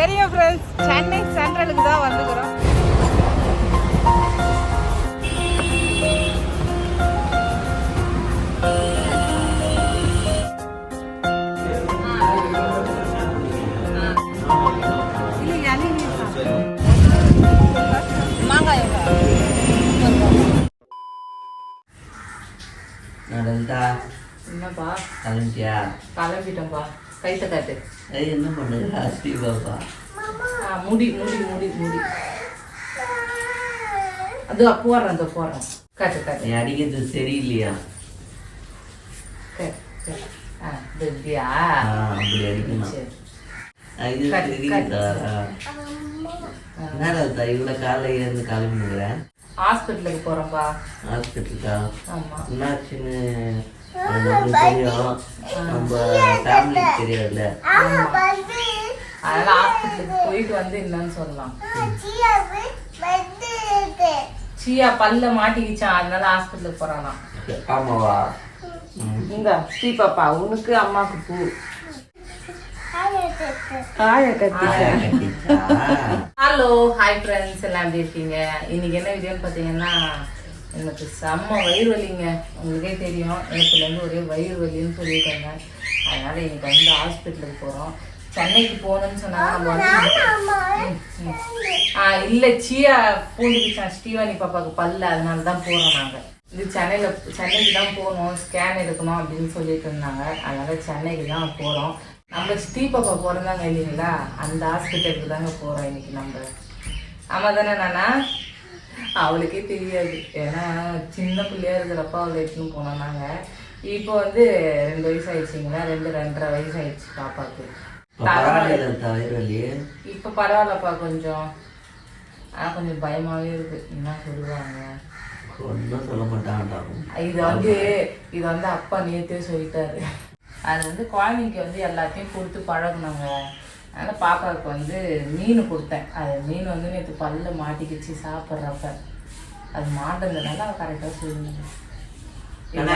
சரிங்க ஃப்ரெண்ட்ஸ் சென்னை சென்ட்ரலுக்கு தான் வந்துக்கிறோம். நடந்தா என்னப்பா? கிளம்பிட்டியா கிளம்பிட்டோம்ப்பா கைத்த காட்டு. ஏய் என்ன பண்ணுறா ஸ்ரீ பாப்பா ஆ, முடி முடி முடி முடி. அது போடுறேன் அந்த போடுறேன் காட்டு காட்டு. அடிக்கிறது சரியில்லையா? ஆ இப்படியா? அப்படி அடிக்கணும். இது தெரியுதா? என்னடா இவ்வளோ காலையில இருந்து ஹாஸ்பிட்டலுக்கு போகிறோம்ப்பா ஹாஸ்பிட்டலுக்கா? ஆமாம் என்னாச்சுன்னு? அது தெரியும். நம்ம அதனால் ஹாஸ்பிட்டலுக்கு போயிட்டு வந்து என்னன்னு சொல்லலாம். சியா பல்ல மாட்டிக்கிச்சான் அதனால ஹாஸ்பிட்டலுக்கு ஆமாவா? ம். இங்க ஸ்ரீ பாப்பா உனக்கு அம்மாக்கு பூ? ஹலோ ஹாய் ஃப்ரெண்ட்ஸ் எல்லாம் எப்படி இருக்கீங்க? இன்னைக்கு என்ன வீடியோன்னு பார்த்தீங்கன்னா எனக்கு செம்ம வயிறு வலிங்க. உங்களுக்கே தெரியும். நேற்றுலேருந்து ஒரே வயிறு வலின்னு சொல்லிட்டாங்க. அதனால இன்னைக்கு வந்து ஹாஸ்பிட்டலுக்கு போகிறோம் சென்னைக்கு போகணும்னு. ஆ இல்லை சியா பூந்துக்குச்சான் ஸ்ரீவாணி பாப்பாவுக்கு பல்ல. அதனால தான் போகிறோம் நாங்கள் இது சென்னையில் சென்னைக்கு தான் போகணும். ஸ்கேன் எடுக்கணும் அப்படின்னு சொல்லிட்டு இருந்தாங்க. அதனால சென்னைக்கு தான் போகிறோம் நம்ம ஸ்ரீ பாப்பா பிறந்தாங்க இல்லைங்களா? அந்த ஹாஸ்பிட்டலுக்கு தாங்க போகிறோம் இன்னைக்கு நம்ம. ஆமாம் தானே நானா? அவளுக்கே தெரியாது. ஏன்னா சின்ன பிள்ளையா இருக்கிறப்ப அவளை எடுத்துன்னு போனோம் நாங்கள் இப்போ வந்து ரெண்டு வயசு ஆயிடுச்சுங்களா ரெண்டு ரெண்டரை வயசு ஆயிடுச்சு பாப்பாவுக்கு இப்ப பரவாயில்லப்பா கொஞ்சம். ஆனால் கொஞ்சம் பயமாகவே இருக்கு. என்ன சொல்லுவாங்க? ஒன்றும் சொல்ல மாட்டான்டா இது வந்து இது வந்து அப்பா நேற்றே சொல்லிட்டாரு. அது வந்து குழந்தைக்கு வந்து எல்லாத்தையும் கொடுத்து பழகுனாங்க. அதனால் பாப்பாவுக்கு வந்து மீன் கொடுத்தேன். அது மீன் வந்து நேற்று பல்ல மாட்டிக்கிச்சு சாப்பிட்றப்ப. அது மாட்டதுனால அவள் கரெக்டாக சொல்லுங்க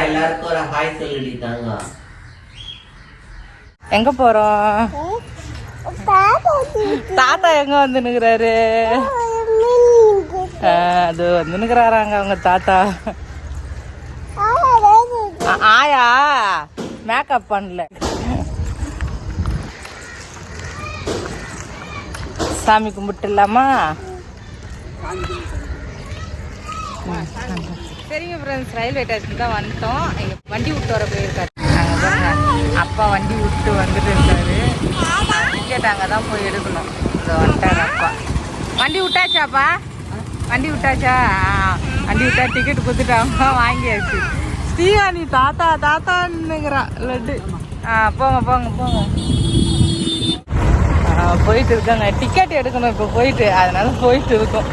எல்லாருக்கும் ஒரு ஹாய் சொல்லிட்டாங்க எங்க போறோம்? தாத்தா எங்க வந்து நிக்கிறாரு? அது வந்து நிக்கிறாராங்க அவங்க தாத்தா. ஆ- ஆயா மேக்கப் பண்ணல. சாமி கும்பிட்டுலாமா? சரிங்க ஃப்ரெண்ட்ஸ் ரயில்வே ஸ்டேஷன் தான் வந்துட்டோம். எங்கள் வண்டி விட்டு வர போயிருக்காரு. நாங்கள் அப்பா வண்டி விட்டு வந்துட்டு இருக்காரு. டிக்கெட் அங்கே தான் போய் எடுக்கணும். இதோ வந்துட்டாரு அப்பா. வண்டி விட்டாச்சாப்பா? வண்டி விட்டாச்சா? ஆ, வண்டி விட்டா டிக்கெட் கொடுத்துட்டாங்க வாங்கியாச்சு. ஸ்ரீவாணி தாத்தா தாத்தான்னுங்கிறான் லட்டு. ஆ போங்க போங்க போங்க. போயிட்டு இருக்காங்க டிக்கெட் எடுக்கணும் இப்போ போயிட்டு. அதனால போயிட்டு இருக்கோம்.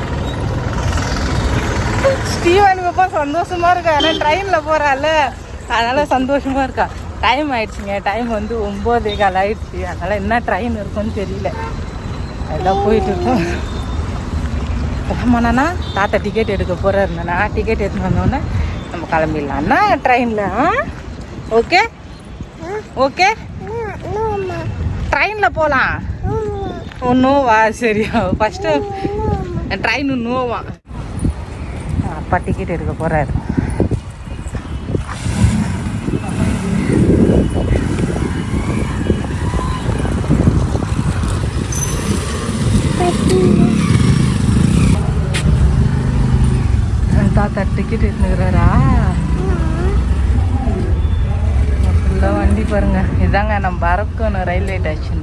ஸ்டீவன் பாப்பா சந்தோஷமா இருக்கா? ஏன்னா ட்ரெயின்ல போறாள் அதனால சந்தோஷமா இருக்கா? டைம் ஆயிடுச்சுங்க. டைம் வந்து ஒன்பதே கால் ஆயிடுச்சு. அதனால என்ன ட்ரெயின் இருக்கும்னு தெரியல. அதெல்லாம் போயிட்டு இருக்கோம். கிளம்புனானா தாத்தா டிக்கெட் எடுக்க போறாருண்ணா டிக்கெட் எடுத்து வந்தோடனே நம்ம கிளம்பிடலாம்னா ட்ரெயினில் ஓகே ஓகே ட்ரெயினில் போகலாம் நோவா? சரியா ஃபஸ்ட்டு ட்ரெயின் நோவா. அப்பா டிக்கெட் எடுக்க போகிறாரு தாத்தா டிக்கெட் எடுத்துக்கிறாரா? ஃபுல்லாக வண்டி பாருங்க. இதாங்க நம்ம அரக்கோணம் ரயில்வே ஸ்டேஷன்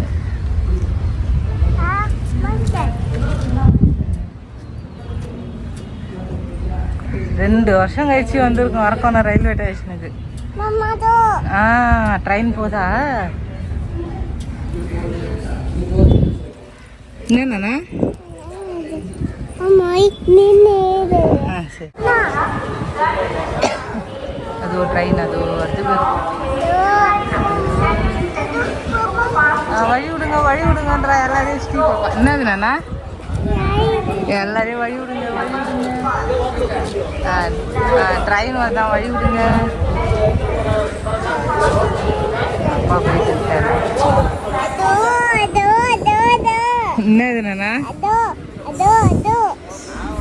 ரெண்டு வருஷம் கழிச்சு வந்திருக்கோம் அரக்கோணம் ரயில்வே ஸ்டேஷனுக்கு ஆ ட்ரெயின் போதா? என்னண்ணா? அது ஒரு ட்ரெயின் அது ஆ, வழி விடுங்க வழி விடுங்கன்றா எல்லாரையும் ஸ்டீ பாப்பா என்னதுண்ணா எல்லாரையும் வழி விடுங்க ட்ரெயின் வரதான் வழி விடுங்க. என்னது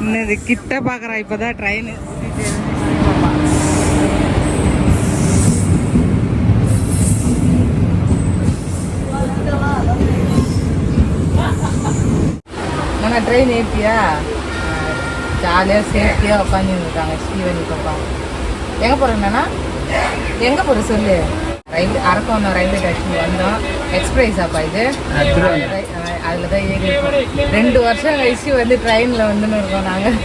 என்னது கிட்ட பாக்குறா இப்பதான் ட்ரெயின் முன்ன ட்ரெயின் ஏற்றியா ஜாலியாக சேஃப்டியாக உட்காந்துருக்காங்க ஸ்ரீவனி பாப்பா. எங்கே போகிறேன்னா எங்கே போகிற சொல்லு? ரயில் அரக்கோணம் ரயில்வே ஸ்டேஷன் வந்தோம். எக்ஸ்பிரஸ் அப்பா இது? அதில் தான் ஏறி ரெண்டு வருஷம் கழிச்சு வந்து ட்ரெயினில் வந்துன்னு இருக்கோம் நாங்கள்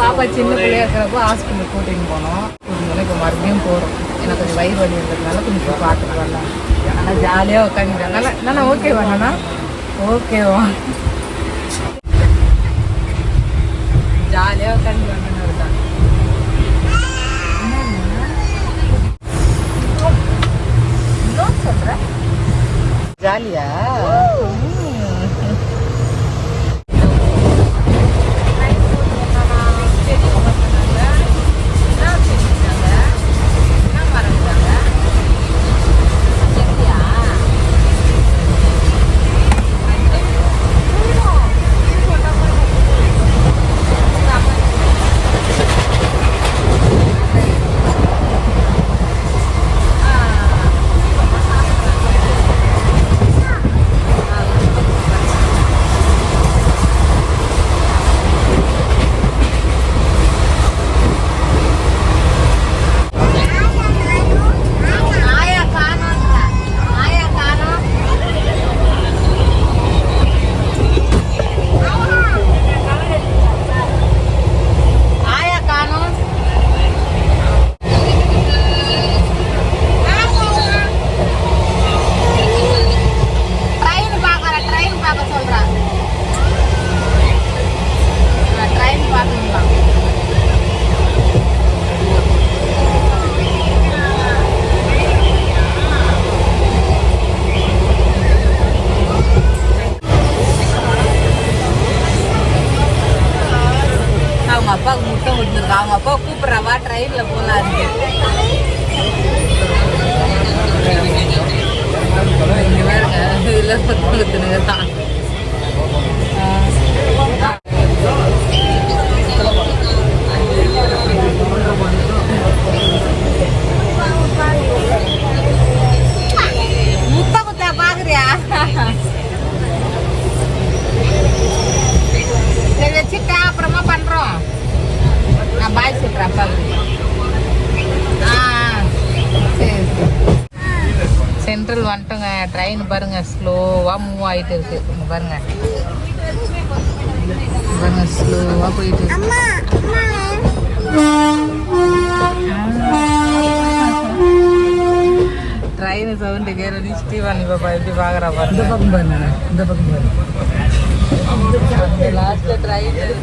பாப்பா சின்ன பிள்ளையா இருக்கிறப்போ ஹாஸ்பிட்டல் கூட்டின்னு போனோம். கூட்டின்னு இப்போ மறுபடியும் போகிறோம் எனக்கு கொஞ்சம் வயிறு வலி இருக்கிறதுனால கொஞ்சம் போய் பார்த்துட்டு வரலாம். ஆனால் ஜாலியாக உட்காந்துட்டேன் நல்லா நல்லா ஓகேவா நானா ஓகேவா ஜாலியாக உட்காந்து வந்துன்னு இருக்காங்க சொல்ற ஜாலியா ஆகிட்டு இருக்கு. இங்க பாருங்க. பாருங்க ஸ்லோவாக போயிட்டு இருக்கு. ட்ரெயின் சவுண்டு கேர ஸ்டீவானி பாப்பா எப்படி பார்க்குறா பாருங்க. இந்த பக்கம் பாருங்க இந்த பக்கம் பாருங்க. அந்த லாஸ்ட்ல ட்ரெயின் அது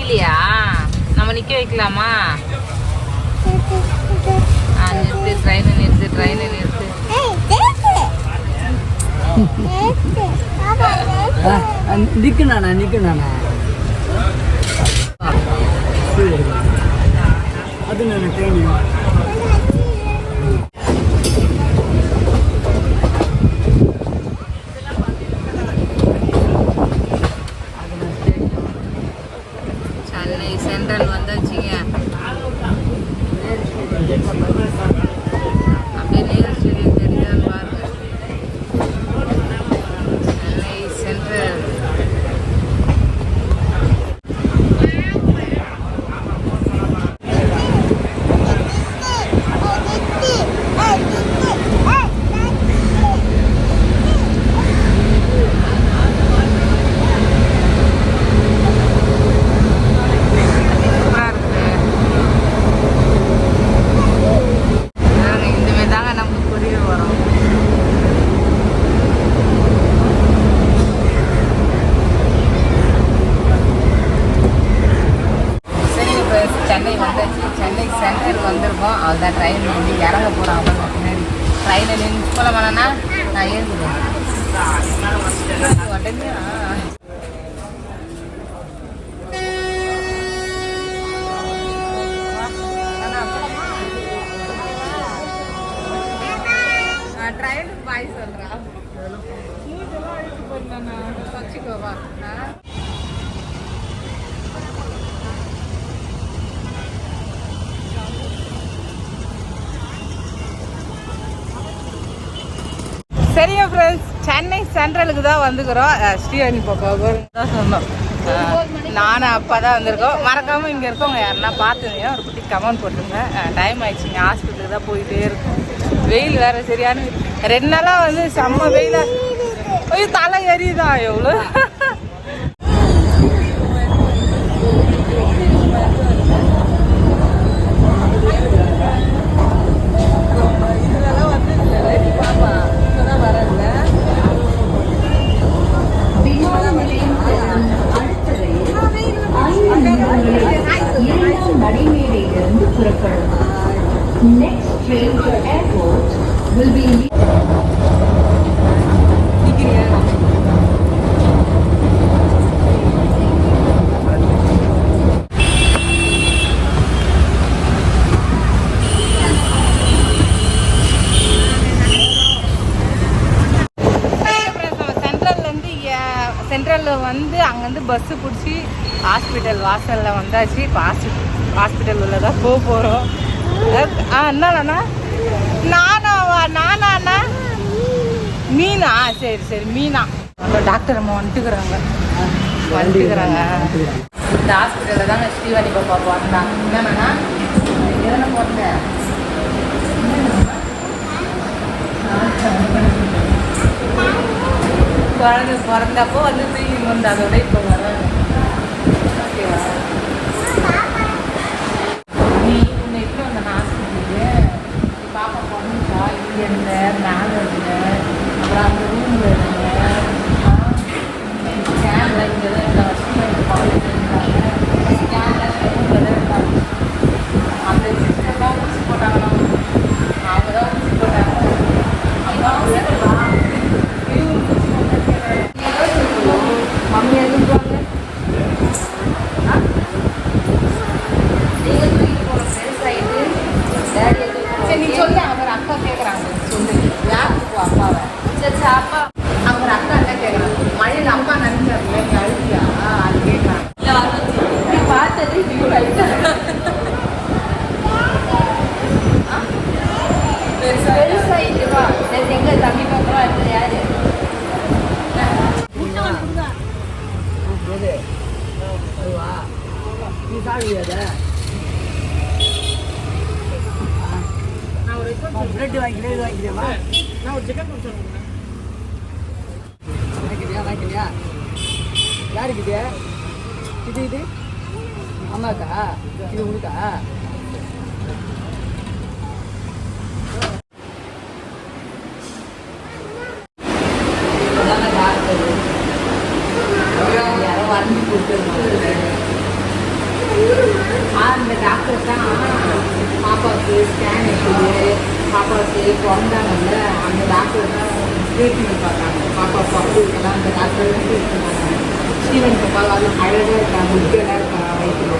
நிக்கலையா? நம்ம நிக்க வைக்கலாமா? ஆ நிறுத்து ட்ரெயினை நிறுத்து ட்ரெயினை நிறுத்து. நிக்கணாண்ணா நிக்கணாண்ணா அது நான் ட்ரெயின் சென்னை சென்ட்ரல் வந்தாச்சுங்க அப்படியே நேரு ஸ்டேடியம் தெரியுதான்னு பாருங்க சென்னை சென்ட்ரல் சூப்பரா இருக்குது பாருங்க, இந்த மாதிரி தாங்க நமக்கு கொரியர் வரும் சரி இப்போ சென்னை வந்தாச்சு சென்னை சென்ட்ரல் வந்திருக்கோம் அதுதான் ட்ரெயின் வந்து இறங்க போகிறாங்க பின்னாடி ட்ரெயினில் நின்று போல வேணா நான் ஏறுகிறேன் உடனே சரிங்க ஃப்ரெண்ட்ஸ் சென்னை சென்ட்ரலுக்கு தான் வந்துக்கிறோம். அஹ் ஸ்ரீஹரி பாப்பா தான் சொன்னோம். நானும் அப்பா தான் வந்திருக்கோம். மறக்காமல் இங்கே இருக்கவங்க யாருன்னா பார்த்துங்க ஒரு குட்டி கமெண்ட் போட்டுருங்க. டைம் ஆயிடுச்சுங்க ஹாஸ்பிட்டலுக்கு தான் போயிட்டே இருக்கும். வெயில் வேறு சரியான ரெண்டு நாளாக வந்து செம்ம வெயிலாக ஐயோ தலை எரியுதா? எவ்வளோ பஸ்ஸு பிடிச்சி ஹாஸ்பிட்டல் வாசலில் வந்தாச்சு. இப்போ ஹாஸ்பிட்டல் ஹாஸ்பிட்டல் உள்ள தான் போக போகிறோம் ஆ என்னண்ணா நானாவா நானாண்ணா மீனா? சரி சரி மீனா. டாக்டர் அம்மா வந்துட்டுக்கிறாங்க வந்துட்டுக்கிறாங்க இந்த ஹாஸ்பிட்டலில் தாங்க ஸ்ரீவாணி பாப்பா பிறந்தாங்க என்னண்ணா எதனா பிறந்த குழந்தை பிறந்தப்போ வந்து வந்து அதோட இப்போ வராங்க ஓகேவா நீ உன்னை இப்போ அந்த ஹாஸ்பிட்டலுக்கு நீ பாப்பா பிறந்துச்சா இங்கே இருந்த மேலே இருந்த அப்புறம் அந்த ரூமில் இருந்த ஸ்கேனில் இங்கே தான் இந்த வருஷம் காலேஜ் இருந்தாங்க ஸ்கேனில் ரூமில் தான் இருந்தாங்க அந்த சிஸ்டர் தான் ஊசி போட்டாங்க அவங்க தான் ஊசி போட்டாங்க அம்மா ஊசி போட்டாங்க மம்மி எழுதுவாங்க சரி நீ சொல்லு அவர் அக்கா கேட்குறாங்க சொல்லு யாருக்கு போ அப்பாவை சரி அப்பா அவர் அக்கா என்ன கேட்குறாங்க மழையில் அம்மா நினைச்சாருல நீ அழுதியா அது கேட்குறாங்க நீ பார்த்தது இப்படி அழுத்தா பெருசா இதுவா எங்க தம்பி பக்கம் அடுத்தது யாரு நீ சாப்பிடுவியாத பிரெட் வாங்கிக்கிறேன் இது வாங்கிக்கிறேமா நான் ஒரு சிக்கன் வாங்கிக்கிறியா வாங்கிக்கிறியா யாருக்கிட்ட இது இது அம்மாக்கா இது உனக்கா யாரோ வரைஞ்சி கொடுத்துருக்கு அந்த டாக்டர் தான் பாப்பாவுக்கு ஸ்கேன் எடுக்குது பாப்பாவுக்கு பிறந்தாங்கல்ல அந்த டாக்டர் தான் ட்ரீட்மெண்ட் பார்த்தாங்க பாப்பா அழகாக இருக்காங்க வயிற்றுல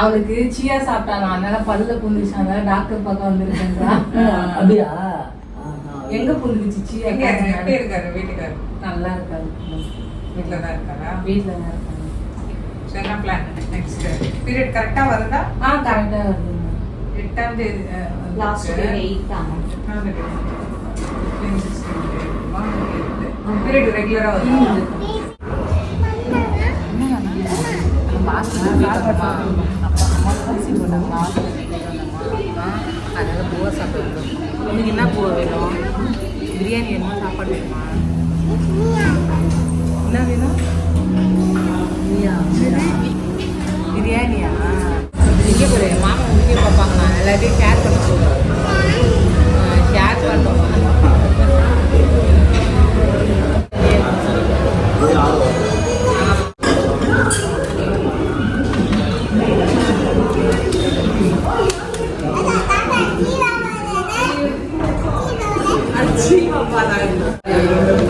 அவளுக்கு சியா சாப்பிட்டாங்க அதனால பல்ல புந்துச்சு அதனால டாக்டர் பார்க்க வந்திருக்கேன்றா. அப்படியா? எங்க புந்துச்சு சியா எப்படி இருக்காரு? வீட்டுக்காரு? நல்லா இருக்காது வீட்டுல தான் இருக்காரா? வீட்டில் தான் சரி என்ன பிளான் நெக்ஸ்ட் பீரியட் கரெக்டா வருதா? ஆ கரெக்டாக வருதுங்க. எட்டாம் தேதி லாஸ்ட் எயிட் தான் பீரியட் ரெகுலரா வருதா அதனால பூவா சாப்பிட்டு உங்களுக்கு என்ன பூவை வேணும்? பிரியாணி என்ன சாப்பாடு வேணுமா? என்ன வேணும் பிரியாணியா இங்கே போய் மாமா முக்கிய பார்ப்பாங்க எல்லாத்தையும் ஷேர் பண்ண சொல்லுவோம் ஷேர் பண்ணுவோம் 아침 아빠 나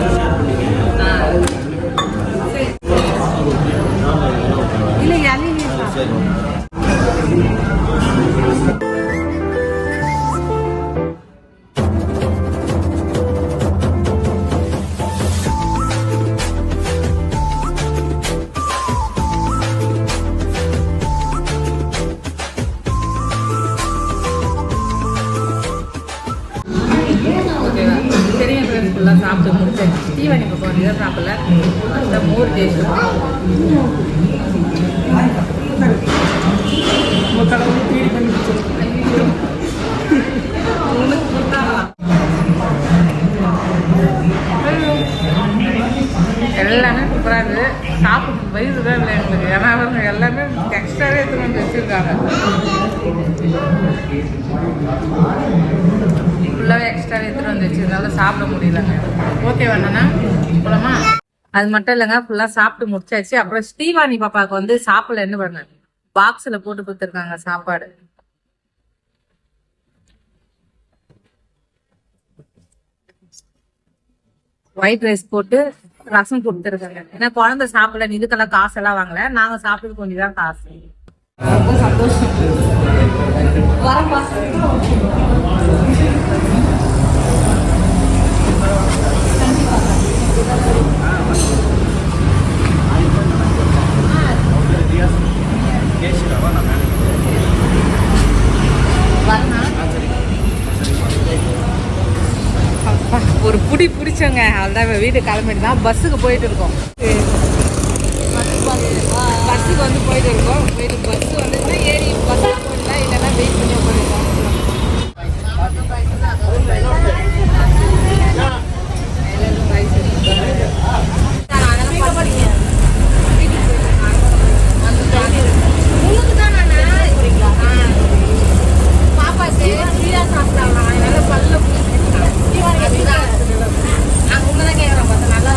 ஓகே போலாமா? அது மட்டும் இல்லைங்க ஃபுல்லாக சாப்பிட்டு முடிச்சாச்சு. அப்புறம் ஸ்ரீவாணி பாப்பாவுக்கு வந்து சாப்பிடல என்ன பண்ண பாக்ஸில் போட்டு கொடுத்துருக்காங்க சாப்பாடு. ஒயிட் ரைஸ் போட்டு ரசம் கொடுத்துருக்காங்க. ஏன்னா குழந்தை சாப்பிடல இதுக்கெல்லாம் காசெல்லாம் வாங்கல. நாங்க சாப்பிட்டு கொஞ்சம் தான் காசு. ரொம்ப சந்தோஷம் வரப்பா அப்பா, ஒரு புடி பிடிச்சோங்க அதுதான் இப்ப வீட்டுக்கு கிளம்பிட்டு தான் பஸ்ஸுக்கு போயிட்டு இருக்கோம். பஸ்ஸுக்கு வந்து போயிட்டு இருக்கோம். போயிட்டு பஸ் வந்துச்சுன்னா ஏறி பஸ் போயிட்டா இல்லைன்னா வெயிட் பண்ணி போயிருக்கோம் பாப்பாக்கு ஃப்ரீயா சாப்பிடலாம் அதனால பல்ல நான் உண்மைதான் கேட்குறேன் பார்த்தா நல்லா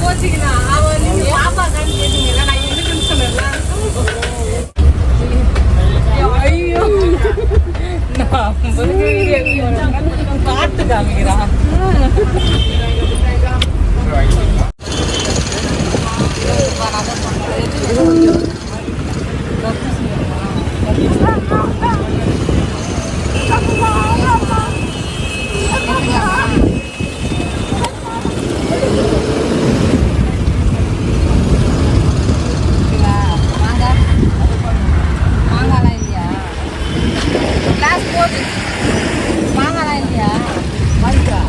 கோச்சிக்கலாம் அவ நீங்க பாப்பா தான் கேட்டீங்கல்ல நான் இருக்குன்னு சொன்னேன்ல ஐயோ நான் பாட்டு காமிக்கிறான் மாங்காலாம் இல்லையா கிளாஸ் போட்டு மாங்காலாம் இல்லையா வாங்கிக்கா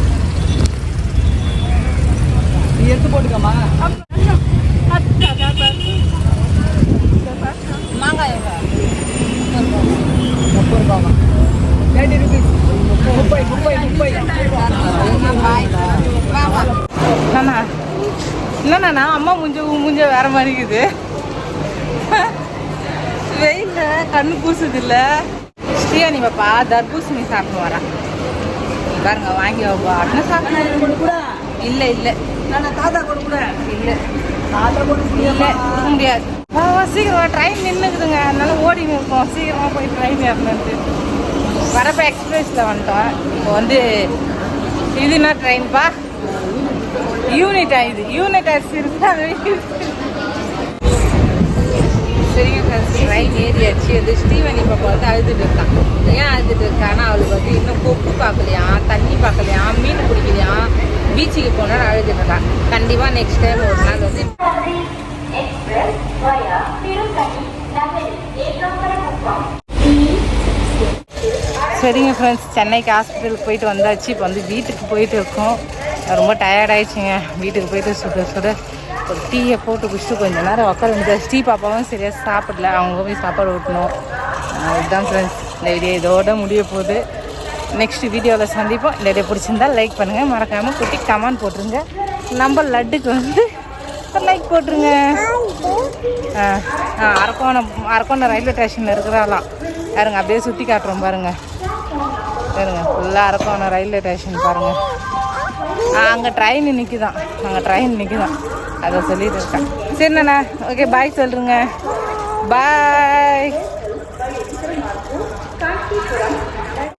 நீ எடுத்து போட்டுக்கம்மா மாங்காய் எவ்வளோ முப்பது ரூபாமா தேர்ட்டி ருபீஸ் முப்பை முப்பை முப்பை நானா என்னண்ணா அம்மா மூஞ்ச உன் மூஞ்ச வேற மாதிரி இருக்குது வெயில்ல கண்ணு கூசுது இல்ல ஸ்ரீயானி பாப்பா தர்பூசணி சாப்பிட்டு வரான் பாருங்க வாங்கி வைப்பா. அண்ணன் சாப்பிட்டு இல்ல இல்ல. தாத்தா கூட? கூட இல்ல இல்ல கொடுக்க முடியாது. சீக்கிரமா ட்ரெயின் நின்றுக்குதுங்க அதனால ஓடின்னு இருக்கோம் சீக்கிரமா போய் ட்ரெயின் ஏறணுன்ட்டு வரப்ப எக்ஸ்பிரஸ்ல வந்துட்டோம். இப்போ வந்து இது என்ன ட்ரெயின்ப்பா யூனிட் இது. யூனிட் அரிசி இருக்கு சரிங்க ஃப்ரெண்ட்ஸ் ட்ரெயின் ஏறியாச்சு அது ஸ்டீவன் இப்போ வந்து அழுதுட்டு இருக்கான் ஏன் அழுதுட்டு இருக்கான்னா அவளுக்கு வந்து இன்னும் கொப்பு பார்க்கலையா தண்ணி பார்க்கலையா மீன் பிடிக்கலையா பீச்சுக்கு போனால் அழுதுட்டு இருக்கான் கண்டிப்பாக நெக்ஸ்ட் டைம் ஒரு நாள் வந்து சரிங்க ஃப்ரெண்ட்ஸ் சென்னைக்கு ஹாஸ்பிட்டலுக்கு போயிட்டு வந்தாச்சு. இப்போ வந்து வீட்டுக்கு போயிட்டு இருக்கோம். ரொம்ப டயர்டாயிடுச்சுங்க வீட்டுக்கு போயிட்டு சுட சுட ஒரு டீயை போட்டு குடிச்சிட்டு கொஞ்ச நேரம் உட்கார முடியாது டீ பாப்பாவும் சரியாக சாப்பிடல. அவங்க போய் சாப்பாடு ஊட்டணும். இதுதான் ஃப்ரெண்ட்ஸ் இந்த வீடியோ இதோட முடிய போகுது. நெக்ஸ்ட் வீடியோவில் சந்திப்போம். இந்த வீடியோ பிடிச்சிருந்தா லைக் பண்ணுங்கள் மறக்காமல் குட்டி கமெண்ட் போட்டுருங்க. நம்ம லட்டுக்கு வந்து லைக் போட்டுருங்க. ஆ அரக்கோணம் அரக்கோணம் ரயில்வே ஸ்டேஷனில் இருக்கிறாலாம் பாருங்க அப்படியே சுற்றி காட்டுறோம் பாருங்கள் பாருங்க ஃபுல்லாக அரக்கோணம் ரயில்வே ஸ்டேஷன் பாருங்கள் அங்கே ட்ரெயின் நிற்கிதான் அங்கே ட்ரெயின் நிற்கிதான் அதை சொல்லிட்டு இருக்கேன். சரிண்ணா ஓகே பாய் சொல்லுங்க. பாய்